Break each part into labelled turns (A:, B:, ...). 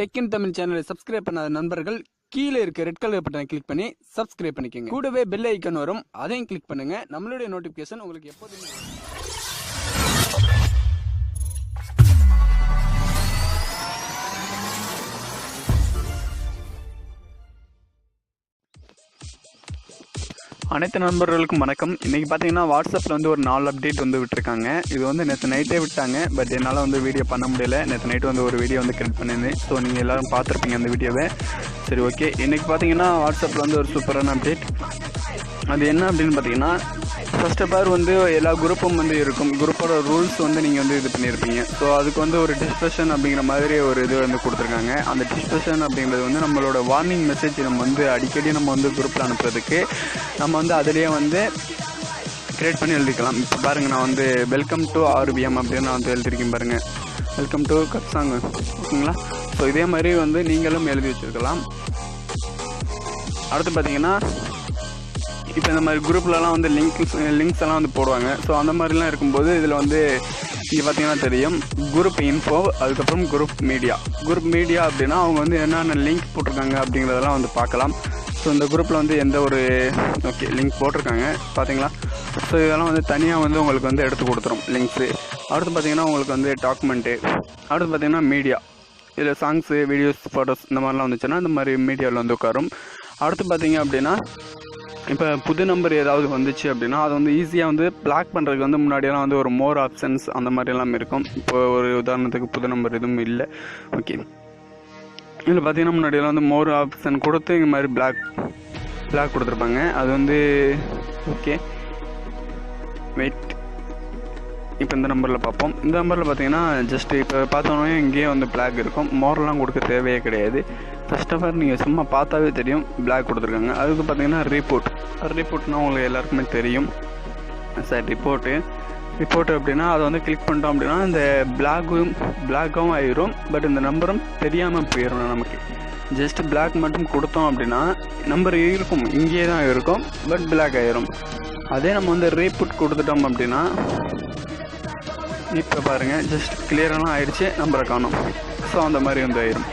A: டெக்கின் தமிழ் சேனலை சப்ஸ்கிரைப் பண்ணாத நண்பர்கள் கீழே இருக்க ரெட் கலர் பட்டனை கிளிக் பண்ணி சப்ஸ்கிரைப் பண்ணிக்கோங்க. கூடவே பெல் ஐக்கன் வரும் அதையும் கிளிக் பண்ணுங்க. நம்மளுடைய நோட்டிஃபிகேஷன் உங்களுக்கு எப்போதுமே அனைத்து நண்பர்களுக்கும் வணக்கம். இன்றைக்கி பார்த்தீங்கன்னா வாட்ஸ்அப்பில் வந்து ஒரு நாலு அப்டேட் வந்து விட்டுருக்காங்க. இது வந்து நேற்று நைட்டே விட்டாங்க. பட் என்னால் வந்து வீடியோ பண்ண முடியல. நேற்று நைட்டு வந்து ஒரு வீடியோ வந்து கிரியேட் பண்ணியிருந்தேன் ஸோ நீங்கள் எல்லோரும் பார்த்துருப்பீங்க அந்த வீடியோவை சரி ஓகே இன்றைக்கி பார்த்தீங்கன்னா வாட்ஸ்அப்பில் வந்து ஒரு சூப்பரான அப்டேட் அது என்ன அப்படின்னு பார்த்தீங்கன்னா ஃபர்ஸ்ட் ஆஃப் ஆல் வந்து எல்லா குரூப்பும் வந்து இருக்கும். குரூப்போட ரூல்ஸ் வந்து நீங்கள் வந்து இது பண்ணியிருப்பீங்க ஸோ அதுக்கு வந்து ஒரு டிஸ்கஷன் அப்படிங்கிற மாதிரி ஒரு இது வந்து கொடுத்துருக்காங்க. அந்த டிஸ்கஷன் அப்படிங்கிறது வந்து நம்மளோட வார்னிங் மெசேஜ் நம்ம வந்து அடிக்கடி நம்ம வந்து குரூப்பில் அனுப்புறதுக்கு நம்ம வந்து அதிலேயே வந்து கிரியேட் பண்ணி எழுதிக்கலாம். இப்போ பாருங்கள் நான் வந்து வெல்கம் டு ஆர்பிஎம் அப்படின்னு நான் வந்து எழுதியிருக்கேன் பாருங்கள் வெல்கம் டு கப்சாங் ஓகேங்களா? ஸோ இதே மாதிரி வந்து நீங்களும் எழுதி வச்சுருக்கலாம். அடுத்து பார்த்தீங்கன்னா இப்போ இந்த மாதிரி குரூப்லலாம் வந்து லிங்க்ஸ் லிங்க்ஸ் எல்லாம் வந்து போடுவாங்க. ஸோ அந்த மாதிரிலாம் இருக்கும்போது இதில் வந்து இங்கே பார்த்தீங்கன்னா தெரியும். குரூப் இன்ஃபோ அதுக்கப்புறம் குரூப் மீடியா குரூப் மீடியா அப்படின்னா அவங்க வந்து என்னென்ன லிங்க் போட்டிருக்காங்க அப்படிங்கிறதெல்லாம் வந்து பார்க்கலாம். ஸோ இந்த குரூப்பில் வந்து எந்த ஒரு ஓகே லிங்க் போட்டிருக்காங்க. பார்த்தீங்களா ஸோ இதெல்லாம் வந்து தனியாக வந்து உங்களுக்கு வந்து எடுத்து கொடுத்துரும் லிங்க்ஸு அடுத்து பார்த்தீங்கன்னா உங்களுக்கு வந்து டாக்குமெண்ட்டு அடுத்து பார்த்தீங்கன்னா மீடியா இதில் சாங்ஸு வீடியோஸ் ஃபோட்டோஸ் இந்த மாதிரிலாம் வந்துச்சுன்னா இந்த மாதிரி மீடியாவில் வந்து உட்காரும். அடுத்து பார்த்தீங்க அப்படின்னா இப்போ புது நம்பர் ஏதாவது வந்துச்சு அப்படின்னா அதை வந்து ஈஸியாக வந்து பிளாக் பண்ணுறதுக்கு வந்து முன்னாடியெல்லாம் வந்து ஒரு மோர் ஆப்ஷன்ஸ் அந்த மாதிரி எல்லாம் இருக்கும். இப்போ ஒரு உதாரணத்துக்கு புது நம்பர் எதுவும் இல்லை. ஓகே இதில் பார்த்தீங்கன்னா முன்னாடியெல்லாம் வந்து மோர் ஆப்ஷன் கொடுத்து இந்த மாதிரி பிளாக் பிளாக் கொடுத்துருப்பாங்க. அது வந்து ஓகே வெயிட் இப்போ இந்த நம்பரில் பார்ப்போம். இந்த நம்பரில் பார்த்தீங்கன்னா ஜஸ்ட் இப்போ பார்த்தோன்னே இங்கேயே வந்து பிளாக் இருக்கும். மோரெலாம் கொடுக்க தேவையே கிடையாது. ஃபர்ஸ்ட் ஆஃப் ஆல் நீங்கள் சும்மா பார்த்தாவே தெரியும் பிளாக் கொடுத்துருக்காங்க. அதுக்கு பார்த்தீங்கன்னா ரிப்போர்ட் ரிப்போர்ட்னா உங்களுக்கு எல்லாருக்குமே தெரியும். Sir report. ரிப்போர்ட் அப்படின்னா அதை வந்து கிளிக் பண்ணிட்டோம் அப்படின்னா இந்த பிளாக்கும் பிளாக்காகவும் ஆயிரும். பட் இந்த நம்பரும் தெரியாமல் போயிடும் நமக்கு. ஜஸ்ட் பிளாக் மட்டும் கொடுத்தோம் அப்படின்னா நம்பர் இருக்கும். இங்கேயே தான் இருக்கும். பட் பிளாக் ஆயிரும். அதே நம்ம வந்து ரீபுட் கொடுத்துட்டோம் அப்படின்னா இப்போ பாருங்கள் ஜஸ்ட் கிளியரெல்லாம் ஆயிடுச்சு. நம்பரை காணும். ஸோ அந்த மாதிரி வந்து ஆயிரும்.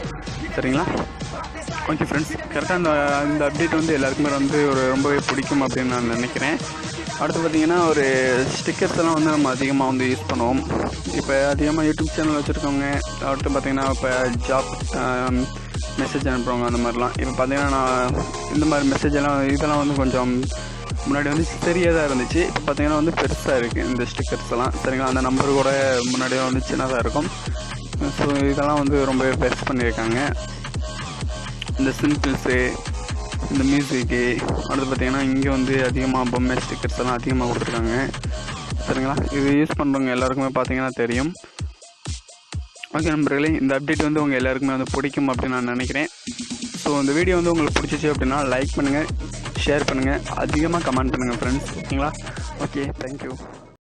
A: சரிங்களா? ஓகே ஃப்ரெண்ட்ஸ் கரெக்டாக அந்த இந்த அப்டேட் வந்து எல்லாருக்குமே வந்து ஒரு ரொம்பவே பிடிக்கும் அப்படின்னு நான் நினைக்கிறேன். அடுத்து பார்த்தீங்கன்னா ஒரு ஸ்டிக்கர்ஸ் எல்லாம் வந்து நம்ம அதிகமாக வந்து யூஸ் பண்ணுவோம். இப்போ அதிகமாக யூடியூப் சேனல் வச்சுருக்கவங்க அடுத்து பார்த்தீங்கன்னா இப்போ ஜாப் மெசேஜ் um, அனுப்புகிறவங்க அந்த மாதிரிலாம். இப்போ பார்த்தீங்கன்னா நான் இந்த மாதிரி மெசேஜ் எல்லாம் இதெல்லாம் வந்து கொஞ்சம் முன்னாடி வந்து சிறியதாக இருந்துச்சு. இப்போ பார்த்தீங்கன்னா வந்து பெருசாக இருக்குது இந்த ஸ்டிக்கர்ஸ் எல்லாம். சரிங்களா? அந்த நம்பர் கூட முன்னாடியே வந்து சின்னதாக இருக்கும். ஸோ இதெல்லாம் வந்து ரொம்ப பெருசு பண்ணியிருக்காங்க. இந்த சிம்பிள்ஸு இந்த மியூசிக்கு அடுத்து பார்த்தீங்கன்னா இங்கே வந்து அதிகமாக பொம்மை ஸ்டிக்கர்ஸ் எல்லாம் அதிகமாக கொடுத்துருக்காங்க. சரிங்களா? இது யூஸ் பண்ணுறவங்க எல்லாருக்குமே பார்த்தீங்கன்னா தெரியும். ஓகே நண்பர்களே இந்த அப்டேட் வந்து உங்கள் எல்லாருக்குமே வந்து பிடிக்கும் அப்படின்னு நான் நினைக்கிறேன். ஸோ இந்த வீடியோ வந்து உங்களுக்கு பிடிச்சிச்சு அப்படின்னா லைக் பண்ணுங்கள் ஷேர் பண்ணுங்கள் அதிகமாக கமெண்ட் பண்ணுங்கள் ஃப்ரெண்ட்ஸ் ஓகேங்களா ஓகே தேங்க்யூ